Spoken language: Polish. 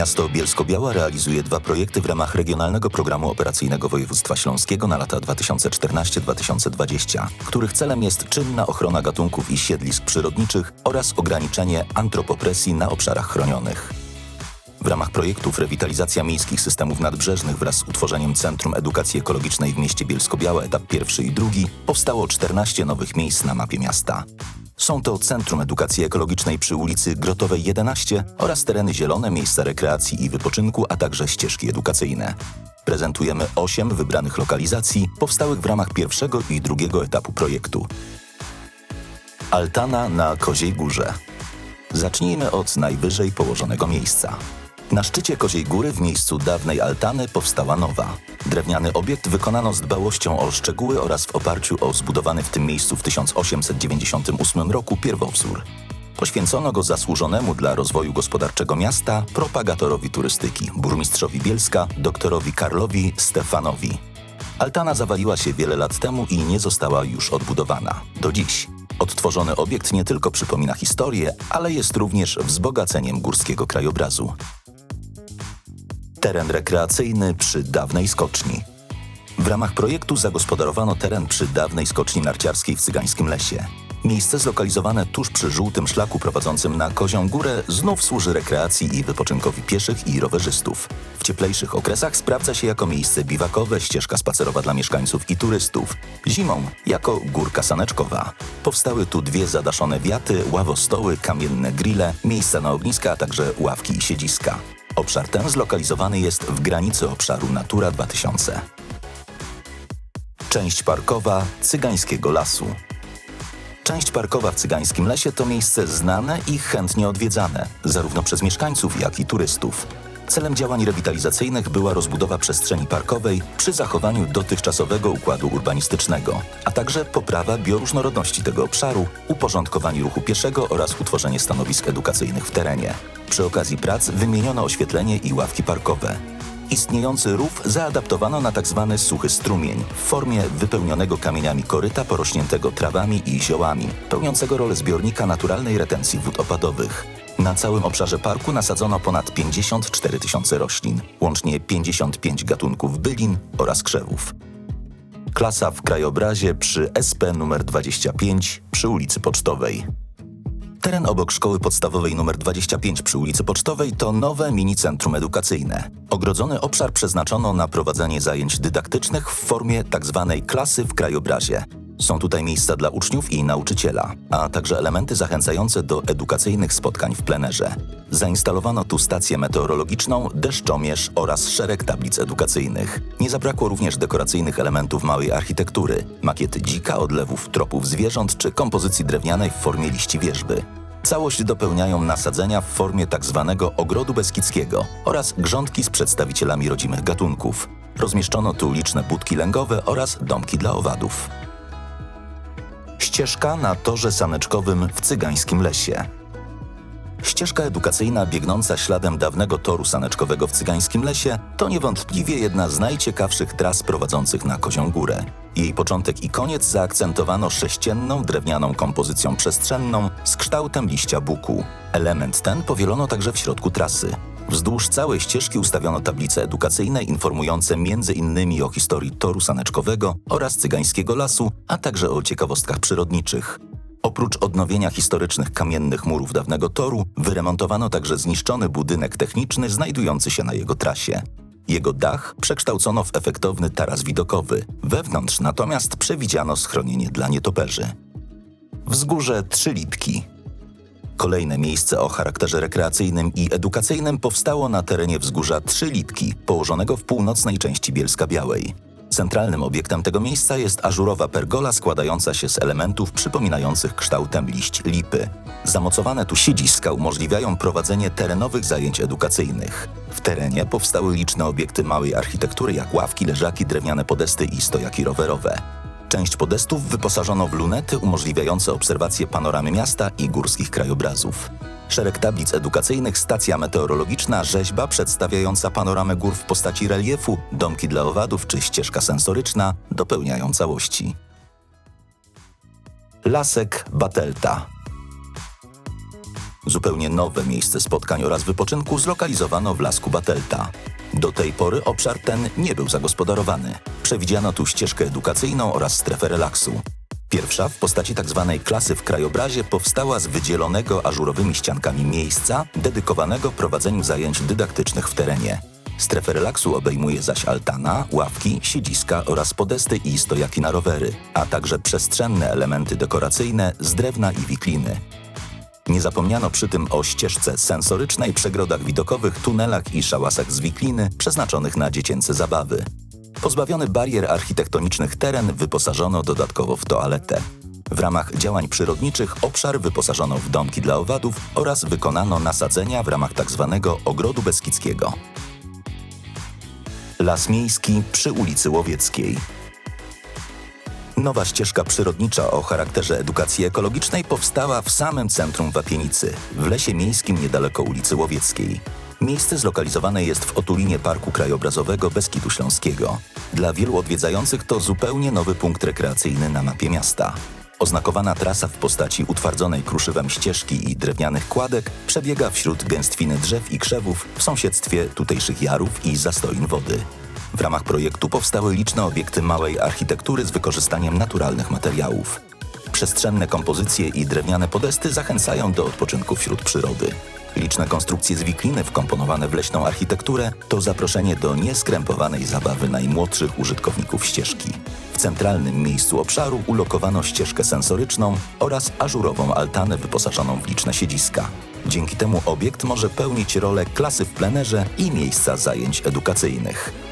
Miasto Bielsko-Biała realizuje dwa projekty w ramach Regionalnego Programu Operacyjnego Województwa Śląskiego na lata 2014-2020, których celem jest czynna ochrona gatunków i siedlisk przyrodniczych oraz ograniczenie antropopresji na obszarach chronionych. W ramach projektów Rewitalizacja miejskich systemów nadbrzeżnych wraz z utworzeniem Centrum Edukacji Ekologicznej w mieście Bielsko-Białe etap pierwszy i drugi powstało 14 nowych miejsc na mapie miasta. Są to Centrum Edukacji Ekologicznej przy ulicy Grotowej 11 oraz tereny zielone, miejsca rekreacji i wypoczynku, a także ścieżki edukacyjne. Prezentujemy 8 wybranych lokalizacji powstałych w ramach pierwszego i drugiego etapu projektu. Altana na Koziej Górze. Zacznijmy od najwyżej położonego miejsca. Na szczycie Koziej Góry w miejscu dawnej altany powstała nowa. Drewniany obiekt wykonano z dbałością o szczegóły oraz w oparciu o zbudowany w tym miejscu w 1898 roku pierwowzór. Poświęcono go zasłużonemu dla rozwoju gospodarczego miasta propagatorowi turystyki, burmistrzowi Bielska, doktorowi Karlowi Stefanowi. Altana zawaliła się wiele lat temu i nie została już odbudowana. Do dziś. Odtworzony obiekt nie tylko przypomina historię, ale jest również wzbogaceniem górskiego krajobrazu. Teren rekreacyjny przy dawnej skoczni. W ramach projektu zagospodarowano teren przy dawnej skoczni narciarskiej w Cygańskim Lesie. Miejsce zlokalizowane tuż przy żółtym szlaku prowadzącym na Kozią Górę znów służy rekreacji i wypoczynkowi pieszych i rowerzystów. W cieplejszych okresach sprawdza się jako miejsce biwakowe, ścieżka spacerowa dla mieszkańców i turystów. Zimą jako górka saneczkowa. Powstały tu dwie zadaszone wiaty, ławostoły, kamienne grille, miejsca na ogniska, a także ławki i siedziska. Obszar ten zlokalizowany jest w granicy obszaru Natura 2000. Część parkowa Cygańskiego Lasu. Część parkowa w Cygańskim Lesie to miejsce znane i chętnie odwiedzane, zarówno przez mieszkańców, jak i turystów. Celem działań rewitalizacyjnych była rozbudowa przestrzeni parkowej przy zachowaniu dotychczasowego układu urbanistycznego, a także poprawa bioróżnorodności tego obszaru, uporządkowanie ruchu pieszego oraz utworzenie stanowisk edukacyjnych w terenie. Przy okazji prac wymieniono oświetlenie i ławki parkowe. Istniejący rów zaadaptowano na tzw. suchy strumień w formie wypełnionego kamieniami koryta porośniętego trawami i ziołami, pełniącego rolę zbiornika naturalnej retencji wód opadowych. Na całym obszarze parku nasadzono ponad 54 tysiące roślin, łącznie 55 gatunków bylin oraz krzewów. Klasa w krajobrazie przy SP numer 25 przy ulicy Pocztowej. Teren obok szkoły podstawowej nr 25 przy ulicy Pocztowej to nowe mini centrum edukacyjne. Ogrodzony obszar przeznaczono na prowadzenie zajęć dydaktycznych w formie tzw. klasy w krajobrazie. Są tutaj miejsca dla uczniów i nauczyciela, a także elementy zachęcające do edukacyjnych spotkań w plenerze. Zainstalowano tu stację meteorologiczną, deszczomierz oraz szereg tablic edukacyjnych. Nie zabrakło również dekoracyjnych elementów małej architektury, makiety dzika, odlewów tropów zwierząt czy kompozycji drewnianej w formie liści wierzby. Całość dopełniają nasadzenia w formie tzw. ogrodu beskidzkiego oraz grządki z przedstawicielami rodzimych gatunków. Rozmieszczono tu liczne budki lęgowe oraz domki dla owadów. Ścieżka na torze saneczkowym w Cygańskim Lesie. Ścieżka edukacyjna biegnąca śladem dawnego toru saneczkowego w Cygańskim Lesie to niewątpliwie jedna z najciekawszych tras prowadzących na Kozią Górę. Jej początek i koniec zaakcentowano sześcienną, drewnianą kompozycją przestrzenną z kształtem liścia buku. Element ten powielono także w środku trasy. Wzdłuż całej ścieżki ustawiono tablice edukacyjne informujące m.in. o historii toru saneczkowego oraz cygańskiego lasu, a także o ciekawostkach przyrodniczych. Oprócz odnowienia historycznych kamiennych murów dawnego toru, wyremontowano także zniszczony budynek techniczny znajdujący się na jego trasie. Jego dach przekształcono w efektowny taras widokowy, wewnątrz natomiast przewidziano schronienie dla nietoperzy. Wzgórze Trzy Lipki Kolejne miejsce o charakterze rekreacyjnym i edukacyjnym powstało na terenie wzgórza Trzy Lipki, położonego w północnej części Bielska Białej. Centralnym obiektem tego miejsca jest ażurowa pergola składająca się z elementów przypominających kształtem liść lipy. Zamocowane tu siedziska umożliwiają prowadzenie terenowych zajęć edukacyjnych. W terenie powstały liczne obiekty małej architektury jak ławki, leżaki, drewniane podesty i stojaki rowerowe. Część podestów wyposażono w lunety umożliwiające obserwację panoramy miasta i górskich krajobrazów. Szereg tablic edukacyjnych, stacja meteorologiczna, rzeźba przedstawiająca panoramę gór w postaci reliefu, domki dla owadów czy ścieżka sensoryczna dopełniają całości. Lasek Batelta Zupełnie nowe miejsce spotkań oraz wypoczynku zlokalizowano w Lasku Batelta. Do tej pory obszar ten nie był zagospodarowany. Przewidziano tu ścieżkę edukacyjną oraz strefę relaksu. Pierwsza w postaci tzw. klasy w krajobrazie powstała z wydzielonego ażurowymi ściankami miejsca dedykowanego prowadzeniu zajęć dydaktycznych w terenie. Strefę relaksu obejmuje zaś altana, ławki, siedziska oraz podesty i stojaki na rowery, a także przestrzenne elementy dekoracyjne z drewna i wikliny. Nie zapomniano przy tym o ścieżce sensorycznej, przegrodach widokowych, tunelach i szałasach z wikliny przeznaczonych na dziecięce zabawy. Pozbawiony barier architektonicznych teren wyposażono dodatkowo w toaletę. W ramach działań przyrodniczych obszar wyposażono w domki dla owadów oraz wykonano nasadzenia w ramach tzw. ogrodu beskidzkiego. Las miejski przy ulicy Łowieckiej. Nowa ścieżka przyrodnicza o charakterze edukacji ekologicznej powstała w samym centrum Wapienicy, w lesie miejskim niedaleko ulicy Łowieckiej. Miejsce zlokalizowane jest w otulinie Parku Krajobrazowego Beskidu Śląskiego. Dla wielu odwiedzających to zupełnie nowy punkt rekreacyjny na mapie miasta. Oznakowana trasa w postaci utwardzonej kruszywem ścieżki i drewnianych kładek przebiega wśród gęstwiny drzew i krzewów w sąsiedztwie tutejszych jarów i zastoin wody. W ramach projektu powstały liczne obiekty małej architektury z wykorzystaniem naturalnych materiałów. Przestrzenne kompozycje i drewniane podesty zachęcają do odpoczynku wśród przyrody. Liczne konstrukcje z wikliny wkomponowane w leśną architekturę to zaproszenie do nieskrępowanej zabawy najmłodszych użytkowników ścieżki. W centralnym miejscu obszaru ulokowano ścieżkę sensoryczną oraz ażurową altanę wyposażoną w liczne siedziska. Dzięki temu obiekt może pełnić rolę klasy w plenerze i miejsca zajęć edukacyjnych.